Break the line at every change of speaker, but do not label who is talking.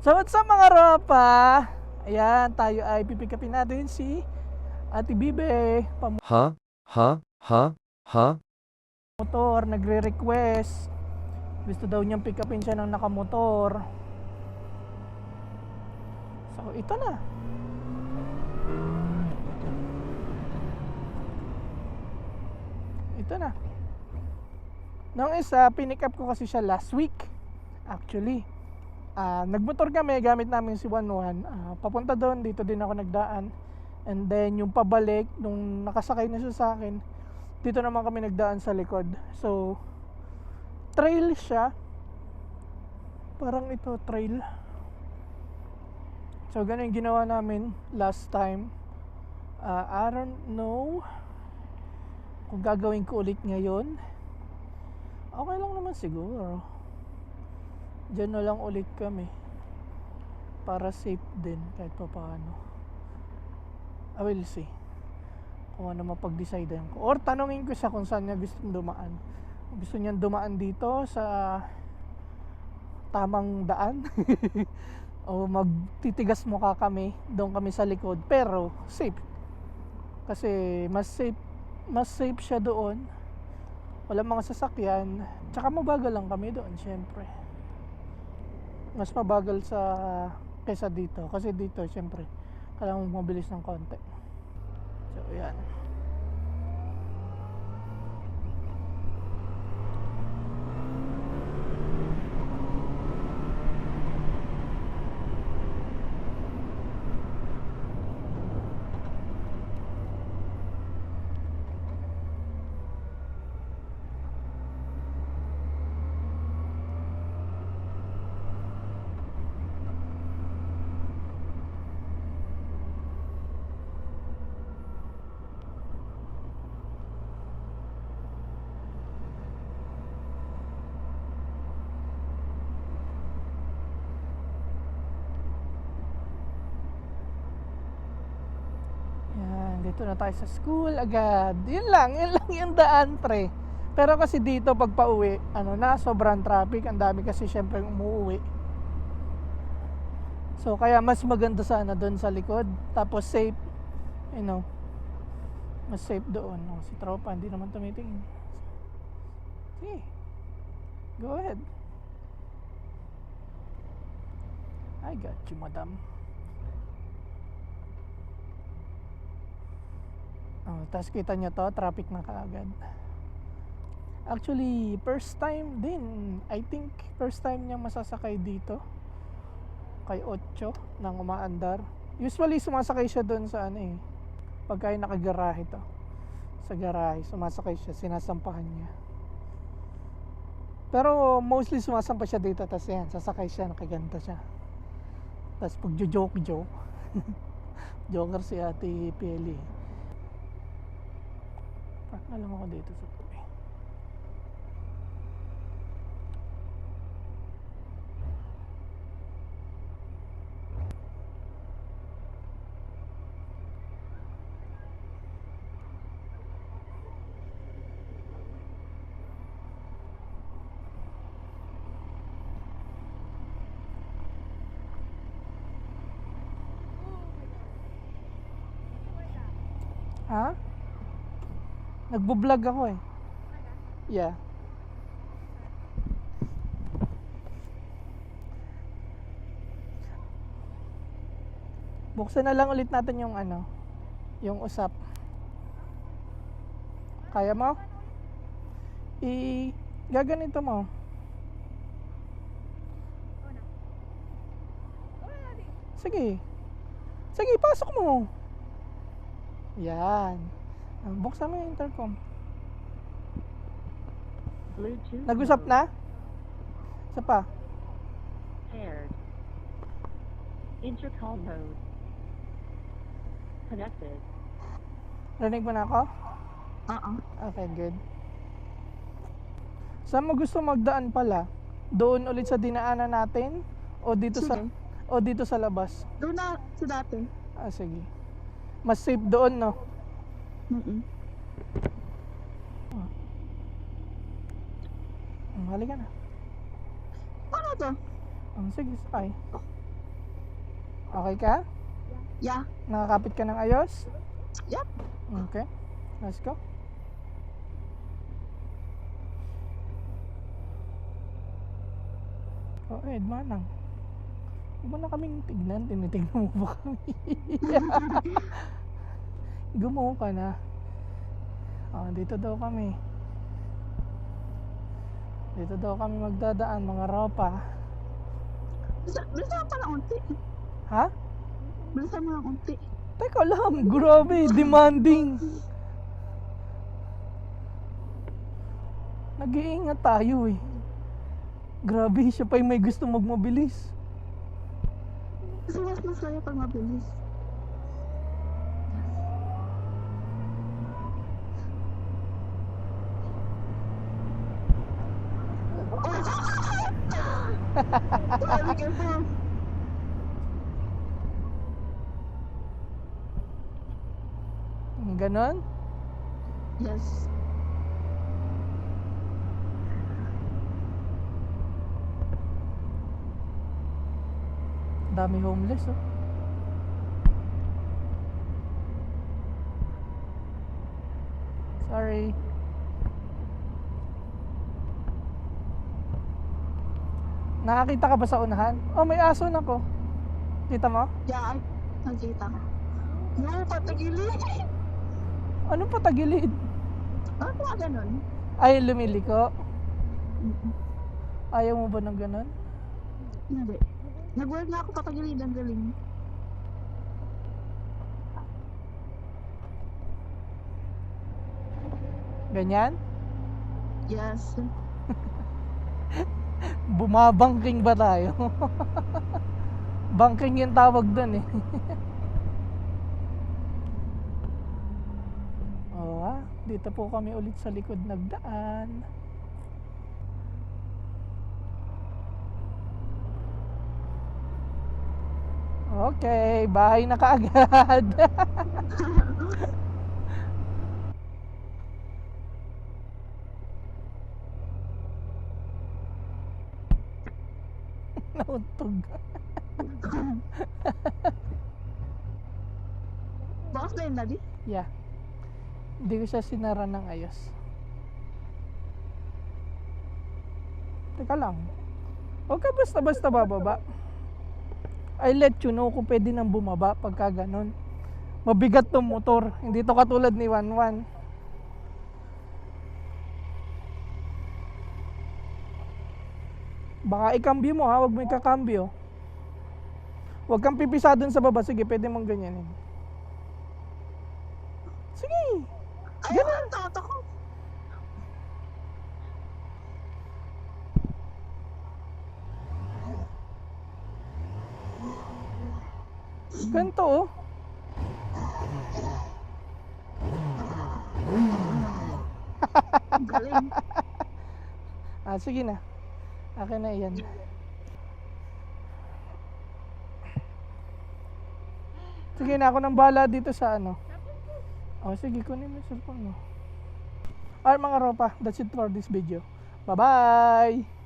So what's up mga ropa? Ayan, tayo ay pipikapin natin si Ate Bibe,
Huh? Huh? Huh? Huh?
pamotor, nagre-request. Gusto daw niyang pick upin siya ng nakamotor. So ito na. Ito na. Nung isa, pinick up ko kasi siya last week. Actually. Ah, nagmotor kami gamit namin si 11. Ah, papunta doon, dito din ako nagdaan. And then yung pabalik, nung nakasakay na siya sa akin, dito naman kami nagdaan sa likod. So, trail siya. Parang ito, trail. So, ganun yung ginawa namin last time. Ah, I don't know kung gagawin ko ulit ngayon. Okay lang naman siguro. Diyan na lang ulit kami. Para safe din kahit pa paano. I will see kung ano mapag-decide ko. Or tanongin ko siya kung saan niya gusto dumaan. Gusto niya dumaan dito sa tamang daan. o magtitigas mukha kami, doon kami sa likod. Pero safe. Kasi mas safe, mas safe siya doon. Walang mga sasakyan. Tsaka mabagal lang kami doon, syempre. Mas mabagal sa kesa dito. Kasi dito, syempre, kailangan mabilis ng konti. So, yan. Yan, dito na tayo sa school agad. Yun lang, yun lang yung daan, pre. Pero kasi dito pag pauwi, ano na, sobrang traffic. Ang dami kasi syempre umuwi. So, kaya mas maganda sana doon sa likod. Tapos safe, you know, mas safe doon. Oh, si tropa, hindi naman tumitingin. Sige, go ahead. I got you, madam. Oh, tapos kita nyo to, traffic na kaagad. Actually, first time din. I think first time niya masasakay dito. Kay Ocho nang umaandar. Usually sumasakay siya doon sa ano eh. Pagka yung nakagarahe to. Sa garahe, sumasakay siya, sinasampahan niya. Pero mostly sumasampa siya dito, tapos yan, sasakay siya, nakaganda siya. Tapos pag joke-joke. Joker si Ate Peli. Na lang ako dito sa tabi. Ha? Nagbo-vlog ako eh. Yeah. Buksan na lang ulit natin yung ano, yung usap. Kaya mo? I gaganito mo. Sige. Sige, pasok mo. Yan. Ah, Buksan mo yung intercom.
Bluetooth
Nag-usap na? Isa pa.
Paired. Intercom mode. Connected.
Rinig mo na ako?
Uh-uh.
Okay, good. Saan mo gusto magdaan pala? Doon ulit sa dinaanan natin? O dito sa
Sige.
o dito sa labas?
Doon na sa dati.
Ah, sige. Mas safe doon, no?
Mm-mm.
Hmm, Halika na.
Ano to?
Ah, sige, sakay. Okay ka?
Yeah.
Nakakapit ka ng ayos?
Yup.
Okay. Let's go. Oh, Ed, manang. Huwag mo na kaming tignan. Tinitignan mo ba kami? Gumawa ka na. Oh, dito daw kami. Dito daw kami magdadaan, mga ropa.
Bilisan pa ng unti.
Ha?
Bilisan mo ng unti.
Teka lang, grabe, demanding. Nag-iingat tayo eh. Grabe, siya pa yung may gusto magmabilis.
Kasi mas masaya pag mabilis.
Ganon?
Yes.
Dami homeless oh. Sorry. Nakakita ka ba sa unahan? Oh, may aso na ko. Kita mo?
Yeah, nakita ko. Yung patagilid.
Anong patagilid?
Ano mga ganun?
Ay, lumiliko.
Mm-mm.
Ayaw mo ba ng ganon?
Hindi. Nag-work na ako patagilid. Ang galing.
Ganyan?
Yes.
Bumabangking ba tayo? Banking yung tawag doon eh. Oo ah, dito po kami ulit sa likod nagdaan. Okay, bahay na kaagad. Nauntog.
Bakas na yun, Daddy?
Yeah. Hindi ko siya sinara ng ayos. Teka lang. Huwag ka basta-basta bababa. I let you know kung pwede nang bumaba pagka ganon. Mabigat tong motor. Hindi to katulad ni 11. Baka ikambyo mo ha, huwag mo ikakambyo. Huwag kang pipisa dun sa baba. Sige, pwede mong ganyanin. Sige.
Ay, ang tata ko.
Ganito oh.
Ang galing.
Ah, sige na. Akin na yan. Sige na, ako nang bahala dito sa ano. Oh, sige, kunin mo yung cellphone mo. Alright mga ropa, that's it for this video. Bye-bye!